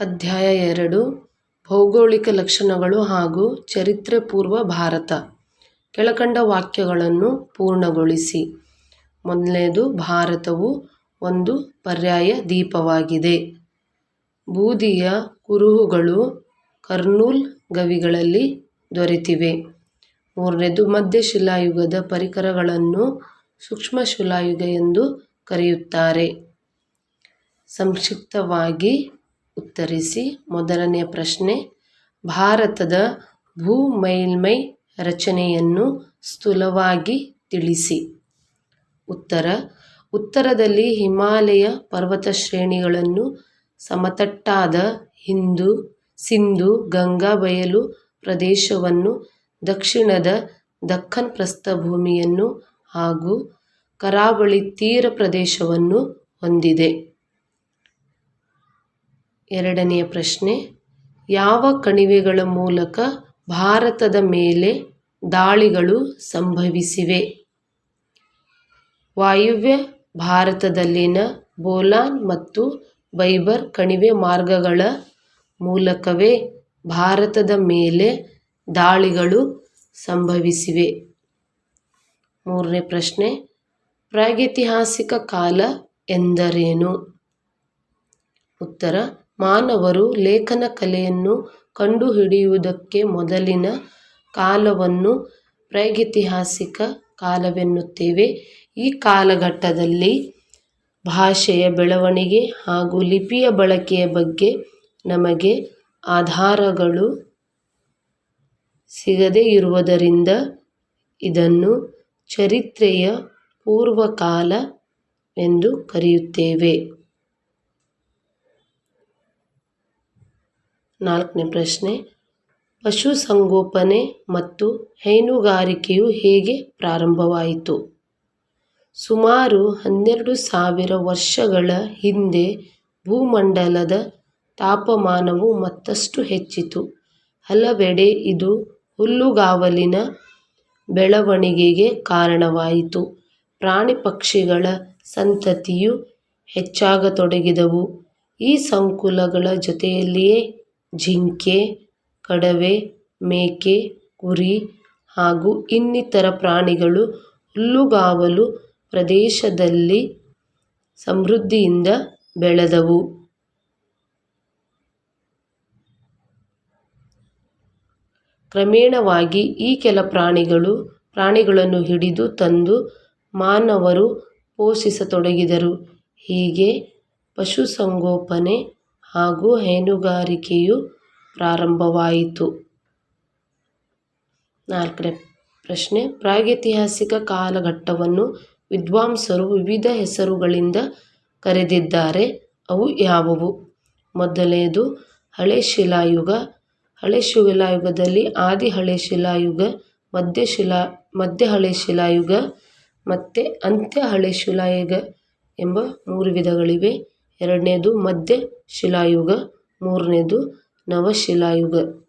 ಅಧ್ಯಾಯ ಎರಡು, ಭೌಗೋಳಿಕ ಲಕ್ಷಣಗಳು ಹಾಗೂ ಚರಿತ್ರೆ ಪೂರ್ವ ಭಾರತ. ಕೆಳಕಂಡ ವಾಕ್ಯಗಳನ್ನು ಪೂರ್ಣಗೊಳಿಸಿ. ಮೊದಲನೇದು, ಭಾರತವು ಒಂದು ಪರ್ಯಾಯ ದೀಪವಾಗಿದೆ ಬೂದಿಯ ಕುರುಹುಗಳು ಕರ್ನೂಲ್ ಗವಿಗಳಲ್ಲಿ ದೊರೆತಿವೆ. ಮೂರನೇದು ಮಧ್ಯಶಿಲಾಯುಗದ ಪರಿಕರಗಳನ್ನು ಸೂಕ್ಷ್ಮ ಶಿಲಾಯುಗ ಎಂದು ಕರೆಯುತ್ತಾರೆ. ಸಂಕ್ಷಿಪ್ತವಾಗಿ ಉತ್ತರಿಸಿ, ಮೊದಲನೆಯ ಪ್ರಶ್ನೆ, ಭಾರತದ ಭೂ ಮೇಲ್ಮೈ ರಚನೆಯನ್ನು ಸ್ಥೂಲವಾಗಿ ತಿಳಿಸಿ. ಉತ್ತರ, ಉತ್ತರದಲ್ಲಿ ಹಿಮಾಲಯ ಪರ್ವತ ಶ್ರೇಣಿಗಳನ್ನು ಸಮತಟ್ಟಾದ ಹಿಂದೂ, ಸಿಂಧು, ಗಂಗಾ ಬಯಲು ಪ್ರದೇಶವನ್ನು ದಕ್ಷಿಣದ ದಕ್ಕನ್ ಪ್ರಸ್ಥಭೂಮಿಯನ್ನು ಹಾಗೂ ಕರಾವಳಿ ತೀರ ಪ್ರದೇಶವನ್ನು ಹೊಂದಿದೆ. ಎರಡನೆಯ ಪ್ರಶ್ನೆ, ಯಾವ ಕಣಿವೆಗಳ ಮೂಲಕ ಭಾರತದ ಮೇಲೆ ದಾಳಿಗಳು ಸಂಭವಿಸಿವೆ? ವಾಯುವ್ಯ, ಭಾರತದಲ್ಲಿನ ಬೋಲಾನ್ ಮತ್ತು ಬೈಬರ್ ಕಣಿವೆ ಮಾರ್ಗಗಳ ಮೂಲಕವೇ ಭಾರತದ ಮೇಲೆ ದಾಳಿಗಳು ಸಂಭವಿಸಿವೆ. ಮೂರನೇ ಪ್ರಶ್ನೆ, ಪ್ರಾಗೈತಿಹಾಸಿಕ ಕಾಲ ಎಂದರೇನು? ಉತ್ತರ ಮಾನವರು ಲೇಖನ ಕಲೆಯನ್ನು ಕಂಡುಹಿಡಿಯುವುದಕ್ಕೆ ಮೊದಲಿನ ಕಾಲವನ್ನು ಪ್ರಾಗೈತಿಹಾಸಿಕ ಕಾಲವೆನ್ನುತ್ತೇವೆ. ಈ ಕಾಲಘಟ್ಟದಲ್ಲಿ ಭಾಷೆಯ ಬೆಳವಣಿಗೆ ಹಾಗೂ ಲಿಪಿಯ ಬಳಕೆಯ ಬಗ್ಗೆ ನಮಗೆ ಆಧಾರಗಳು ಸಿಗದೇ ಇರುವುದರಿಂದ ಇದನ್ನು ಚರಿತ್ರೆಯ ಪೂರ್ವಕಾಲ ಎಂದು ಕರೆಯುತ್ತೇವೆ. ನಾಲ್ಕನೇ ಪ್ರಶ್ನೆ, ಪಶುಸಂಗೋಪನೆ ಮತ್ತು ಹೈನುಗಾರಿಕೆಯು ಹೇಗೆ ಪ್ರಾರಂಭವಾಯಿತು? ಸುಮಾರು ಹನ್ನೆರಡು ಸಾವಿರ ವರ್ಷಗಳ ಹಿಂದೆ ಭೂಮಂಡಲದ ತಾಪಮಾನವು ಮತ್ತಷ್ಟು ಹೆಚ್ಚಿತು. ಹಲವೆಡೆ ಇದು ಹುಲ್ಲುಗಾವಲಿನ ಬೆಳವಣಿಗೆಗೆ ಕಾರಣವಾಯಿತು. ಪ್ರಾಣಿ ಪಕ್ಷಿಗಳ ಸಂತತಿಯು ಹೆಚ್ಚಾಗತೊಡಗಿದವು. ಈ ಸಂಕುಲಗಳ ಜೊತೆಯಲ್ಲಿಯೇ ಜಿಂಕೆ, ಕಡವೆ, ಮೇಕೆ, ಕುರಿ ಹಾಗೂ ಇನ್ನಿತರ ಪ್ರಾಣಿಗಳು ಹುಲ್ಲುಗಾವಲು ಪ್ರದೇಶದಲ್ಲಿ ಸಮೃದ್ಧಿಯಿಂದ ಬೆಳೆದವು. ಕ್ರಮೇಣವಾಗಿ ಈ ಕೆಲ ಪ್ರಾಣಿಗಳು ಪ್ರಾಣಿಗಳನ್ನು ಹಿಡಿದು ತಂದು ಮಾನವರು ಪೋಷಿಸತೊಡಗಿದರು. ಹೀಗೆ ಪಶುಸಂಗೋಪನೆ ಹಾಗೂ ಹೈನುಗಾರಿಕೆಯು ಪ್ರಾರಂಭವಾಯಿತು. ನಾಲ್ಕನೇ ಪ್ರಶ್ನೆ. ಪ್ರಾಗೈತಿಹಾಸಿಕ ಕಾಲಘಟ್ಟವನ್ನು ವಿದ್ವಾಂಸರು ವಿವಿಧ ಹೆಸರುಗಳಿಂದ ಕರೆದಿದ್ದಾರೆ. ಅವು ಯಾವುವು? ಮೊದಲನೆಯದು ಹಳೆ ಶಿಲಾಯುಗ. ಹಳೆ ಶಿಲಾಯುಗದಲ್ಲಿ ಆದಿ ಹಳೆ ಶಿಲಾಯುಗ, ಮಧ್ಯ ಶಿಲಾ, ಮಧ್ಯ ಹಳೆ ಶಿಲಾಯುಗ ಮತ್ತು ಅಂತ್ಯ ಹಳೆ ಶಿಲಾಯುಗ ಎಂಬ ಮೂರು ವಿಧಗಳಿವೆ. ಎರಡನೇದು ಮಧ್ಯ ಶಿಲಾಯುಗ ಮೂರನೇದು ನವಶಿಲಾಯುಗ.